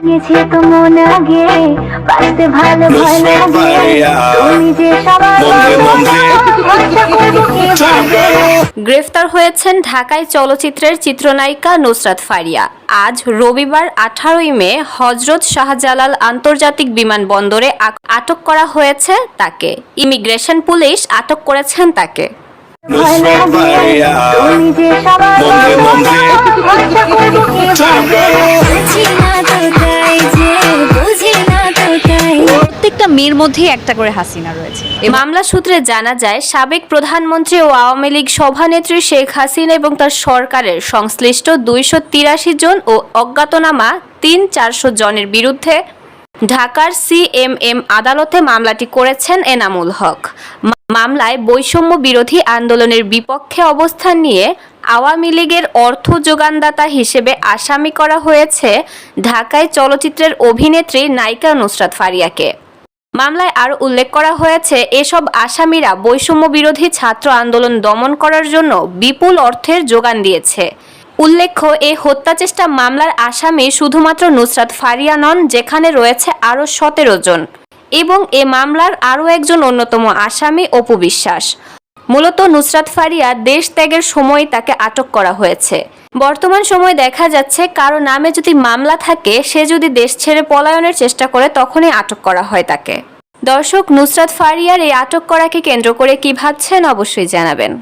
তো মন আগে বাঁচতে ভালো ভয় লাগে। তুমি যে সবার ভরসা করব এভাবে গ্রেফতার হয়েছেন ঢাকায় চলচ্চিত্রের চিত্রনায়িকা নুসরাত ফারিয়া। আজ রবিবার আঠারোই মে হজরত শাহজালাল আন্তর্জাতিক বিমানবন্দরে আটক করা হয়েছে তাকে। ইমিগ্রেশন পুলিশ আটক করেছেন তাকে। ভয় লাগে। তুমি যে সবার মেয়ের মধ্যেই একটা করে হাসিনা রয়েছে। মামলা সূত্রে জানা যায় সাবেক প্রধানমন্ত্রী ও আওয়ামী লীগ সভানেত্রী শেখ হাসিনা এবং তার সরকারের সংশ্লিষ্ট দুইশো তিরাশি জন ও অজ্ঞাতনামা তিন চারশো জনের বিরুদ্ধে ঢাকার সিএমএম আদালতে মামলাটি করেছেন এনামুল হক। মামলায় বৈষম্য বিরোধী আন্দোলনের বিপক্ষে অবস্থান নিয়ে আওয়ামী লীগের অর্থ যোগানদাতা হিসেবে আসামি করা হয়েছে ঢাকায় চলচ্চিত্রের অভিনেত্রী নায়িকা নুসরাত ফারিয়াকে। মামলায় আরও উল্লেখ করা হয়েছে, এসব আসামিরা বৈষম্য বিরোধী ছাত্র আন্দোলন দমন করার জন্য বিপুল অর্থের যোগান দিয়েছে। উল্লেখ্য এই হত্যাচেষ্টা মামলার আসামি শুধুমাত্র নুসরাত ফারিয়া নন, যেখানে রয়েছে আরও সতেরো জন এবং এ মামলার আরও একজন অন্যতম আসামি অপু বিশ্বাস। মূলত নুসরাত ফারিয়া দেশ ত্যাগের সময় তাকে আটক করা হয়েছে। বর্তমান সময়ে দেখা যাচ্ছে, কারও নামে যদি মামলা থাকে, সে যদি দেশ ছেড়ে পলায়নের চেষ্টা করে, তখনই আটক করা হয় তাকে। দর্শক নুসরাত ফারিয়ার এই আটক করাকে কেন্দ্র করে কি ভাবছেন অবশ্যই জানাবেন।